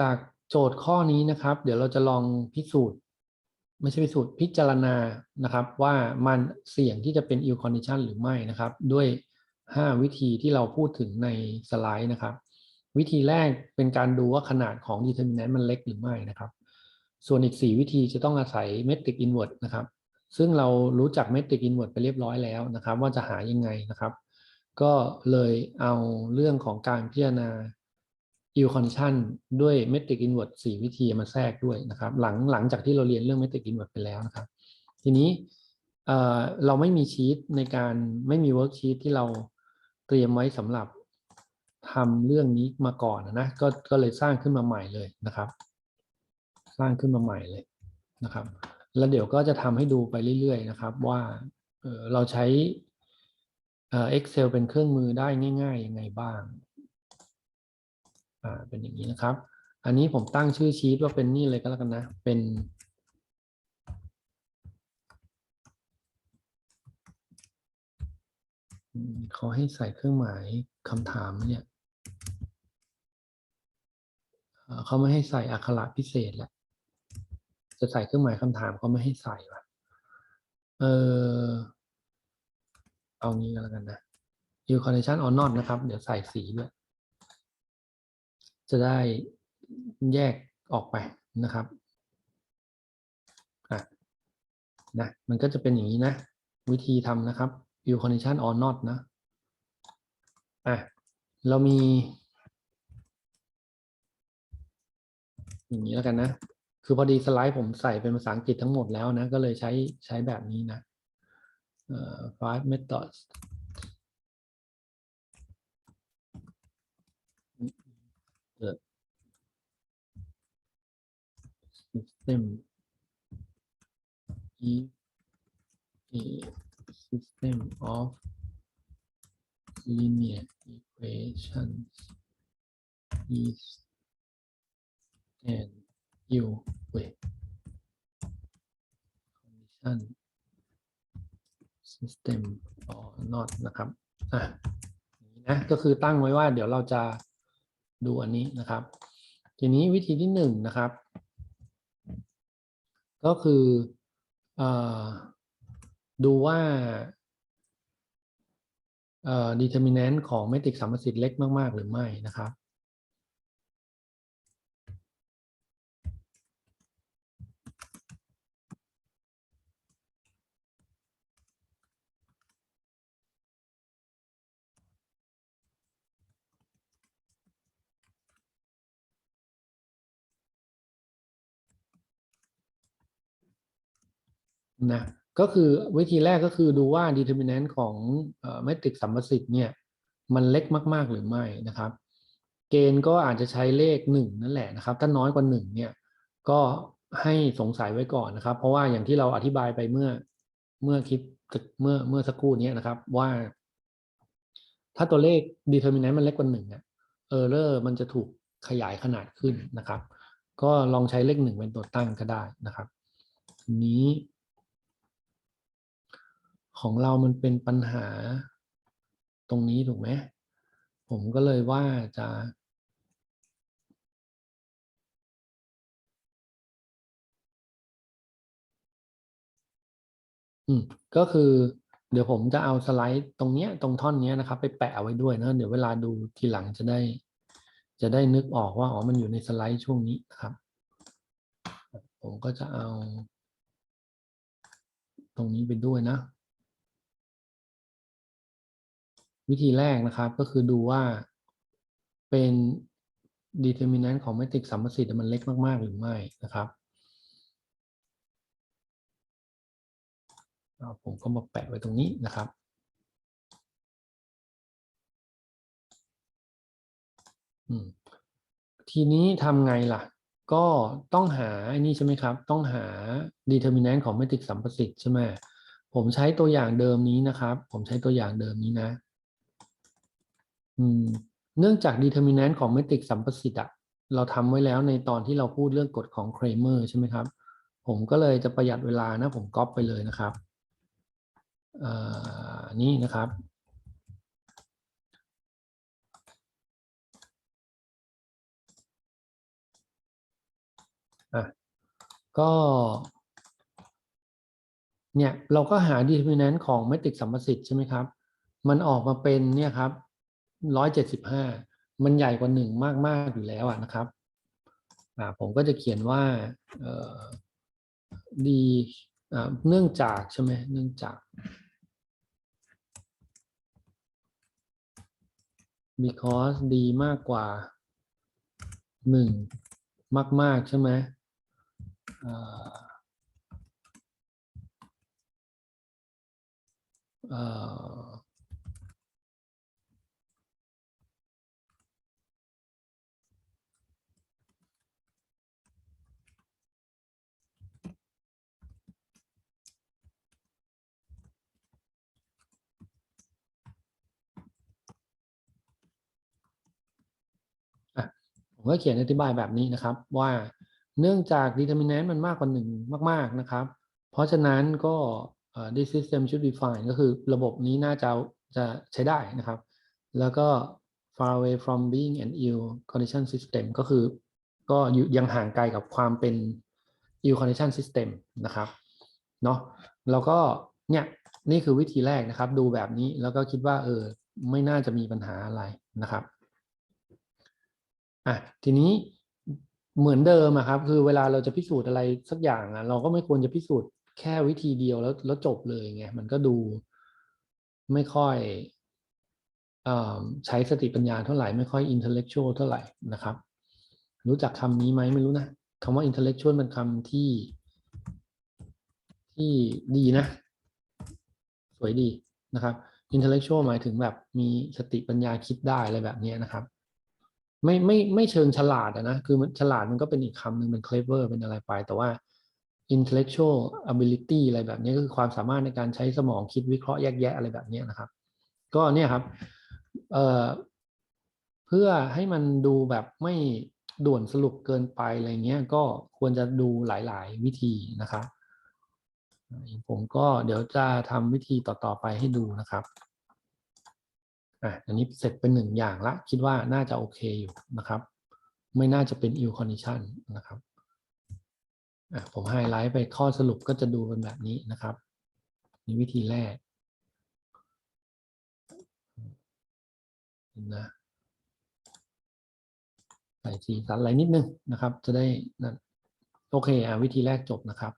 จากโจทย์ข้อนี้นะครับ เดี๋ยวเราจะลองพิสูจน์ ไม่ใช่พิสูจน์พิจารณานะครับ ว่ามันเสี่ยงที่จะเป็น ill condition หรือไม่นะครับ ด้วย 5 วิธีที่เราพูดถึงในสไลด์นะครับ วิธีแรกเป็นการดูว่าขนาดของ determinant มันเล็กหรือไม่นะครับ ส่วนอีก 4 วิธีจะต้องอาศัย metric inverse นะครับ ซึ่งเรารู้จัก metric inverse ไปเรียบร้อยแล้วนะครับ ว่าจะหายังไงนะครับ ก็เลยเอาเรื่องของการพิจารณา ill condition ด้วย metric inverse 4วิธีมาแทรกด้วยนะครับ หลังหลังจากที่เราเรียนเรื่อง metric inverse ไปแล้วนะครับ ทีนี้เอ่อเราไม่มีชีตในการไม่มี worksheet ที่เราเตรียมไว้สำหรับทำเรื่องนี้มาก่อนนะก็ก็เลยสร้างขึ้นมาใหม่เลยนะครับ สร้างขึ้นมาใหม่เลยนะครับ แล้วเดี๋ยวก็จะทำให้ดูไปเรื่อยๆนะครับว่าเเราใช้เอ่อ Excel เป็นเครื่องมือได้ง่ายๆยังไงบ้าง อ่าเป็นอย่างนี้นะครับ อันนี้ผมตั้งชื่อชีตว่าเป็นนี่เลยก็แล้วกันนะ เป็น เขาให้ใส่เครื่องหมายคำถามเนี่ยเอ่อเขาไม่ให้ใส่อักขระพิเศษแหละจะใส่เครื่องหมายคำถามเขาไม่ให้ใส่ว่ะเออเอางี้ก็แล้วกันนะ u condition or not นะครับ เดี๋ยวใส่สีด้วย จะได้แยกออกไปนะครับอะนะมันก็จะเป็นอย่างนี้นะ วิธีทำนะครับ view condition or not นะอะเรามี อย่างนี้แล้วกันนะ คือพอดีสไลด์ผมใส่เป็นภาษาอังกฤษทั้งหมดแล้วนะ ก็เลยใช้ใช้แบบนี้นะเอ่อ five methods system is a system of linear equations is an you with condition system or not นะครับ อะอย่างนี้นะ ก็คือตั้งไว้ว่าเดี๋ยวเราจะดูอันนี้นะครับ ทีนี้วิธีที่หนึ่งนะครับ ก็คือออดูว่าเอ่อ determinant ของเมตริกสัมประสิทธิ์เล็กมาก ๆ หรือไม่นะครับ นะก็คือวิธีแรกก็คือดูว่า determinant ของเมตริกสัมประสิทธิ์เนี่ยมันเล็กมาก ๆ หรือไม่นะครับ เกณฑ์ก็อาจจะใช้เลขหนึ่งนั่นแหละนะครับ ถ้าน้อยกว่าหนึ่งเนี่ยก็ให้สงสัยไว้ก่อนนะครับ เพราะว่าอย่างที่เราอธิบายไปเมื่อเมื่อคลิปเมื่อเมื่อสักครู่นี้นะครับว่า ถ้าตัวเลข determinant มันเล็กกว่าหนึ่งเนี่ย error มันจะถูกขยายขนาดขึ้นนะครับ ก็ลองใช้เลขหนึ่งเป็นตัวตั้งก็ได้นะครับ นี้ ของเรามันเป็นปัญหาตรงนี้ถูกไหมผมก็เลยว่าจะอืมก็คือเดี๋ยวผมจะเอาสไลด์ตรงเนี้ยตรงท่อนเนี้ยนะครับ ไปแปะเอาไว้ด้วยนะเดี๋ยวเวลาดูทีหลังจะได้ จะได้นึกออกว่าอ๋อมันอยู่ในสไลด์ช่วงนี้นะครับ ผมก็จะเอา ตรงนี้ไปด้วยนะ วิธีแรกนะครับก็คือดูว่าเป็น determinant ของเมตริกสัมประสิทธิ์มันเล็กมาก ๆ หรือไม่นะครับผมก็มาแปะไว้ตรงนี้นะครับ ทีนี้ทำไงล่ะ ก็ต้องหาอ้นี่ใช่ไหมครับ ต้องหา determinant ของเมตริกสัมประสิทธิ์ใช่ไหมผมใช้ตัวอย่างเดิมนี้นะครับ ผมใช้ตัวอย่างเดิมนี้นะ เนื่องจาก determinant ของเมตริกสัมประสิทธิ์อะเราทำไว้แล้วในตอนที่เราพูดเรื่องกฎของเครเมอร์ใช่ไหมครับ ผมก็เลยจะประหยัดเวลานะ ผมก๊อปไปเลยนะครับอ่อนี่นะครับอะก็เนี่ยเราก็หา determinant ของ matrix สัมประสิทธิ์ใช่ไหมครับ มันออกมาเป็นเนี่ยครับ ร้อยเจ็ดสิบห้ามันใหญ่กว่าหนึ่งมาก ๆ อยู่แล้วนะครับผมก็จะเขียนว่าดีเนื่องจากใช่ไหมเนื่องจาก because ดีมากกว่าหนึ่งมาก ๆ ใช่ไหม ผมก็เขียนอธิบายแบบนี้นะครับ ว่าเนื่องจาก determinant มันมากกว่าหนึ่งมาก ๆนะครับ เพราะฉะนั้นก็ this system should be fine ก็คือระบบนี้น่าจะจะใช้ได้นะครับ แล้วก็ far away from being an ill condition system ก็คือ ก็อยังห่างไกลกับความเป็น ill condition system นะครับเนาะแล้วก็เนี่ยนี่คือวิธีแรกนะครับ ดูแบบนี้แล้วก็คิดว่าเออไม่น่าจะมีปัญหาอะไรนะครับ อะทีนี้เหมือนเดิมอะครับ คือเวลาเราจะพิสูจน์อะไรสักอย่างอะเราก็ไม่ควรจะพิสูจน์แค่วิธีเดียวแล้วแล้วจบเลยไงมันก็ดูไม่ค่อยอใช้สติปัญญาเท่าไหร่ไม่ค่อย intellectual เท่าไหร่นะครับ รู้จักคำนี้ไหมไม่รู้นะคำว่า intellectual เป็นคำที่ ที่ดีนะ สวยดีนะครับ intellectual หมายถึงแบบมีสติปัญญาคิดได้อะไรแบบนี้นะครับ ไม่ไม่ไม่เชิงฉลาดนะคือมันฉลาดมันก็เป็นอีกคำหนึ่งเป็น clever เป็นอะไรไปแต่ว่า intellectual ability อะไรแบบนี้ก็คือความสามารถในการใช้สมองคิดวิเคราะห์แยกแยะอะไรแบบนี้นะครับ ก็เนี่ยครับเอ่อเพื่อให้มันดูแบบไม่ด่วนสรุปเกินไปอะไรเงี้ยก็ควรจะดูหลาย ๆ วิธีนะครับผมก็เดี๋ยวจะทำวิธีต่อ ๆ ไปให้ดูนะครับ อะอันนี้เสร็จเป็นหนึ่งอย่างละ คิดว่าน่าจะโอเคอยู่นะครับ ไม่น่าจะเป็น ill condition นะครับอะผมไฮไลท์ไปข้อสรุปก็จะดูเป็นแบบนี้นะครับนี่วิธีแรกนะใส่สีสันอะไรนิดนึงนะครับ จะได้นั่นโอเคอะวิธีแรกจบนะครับ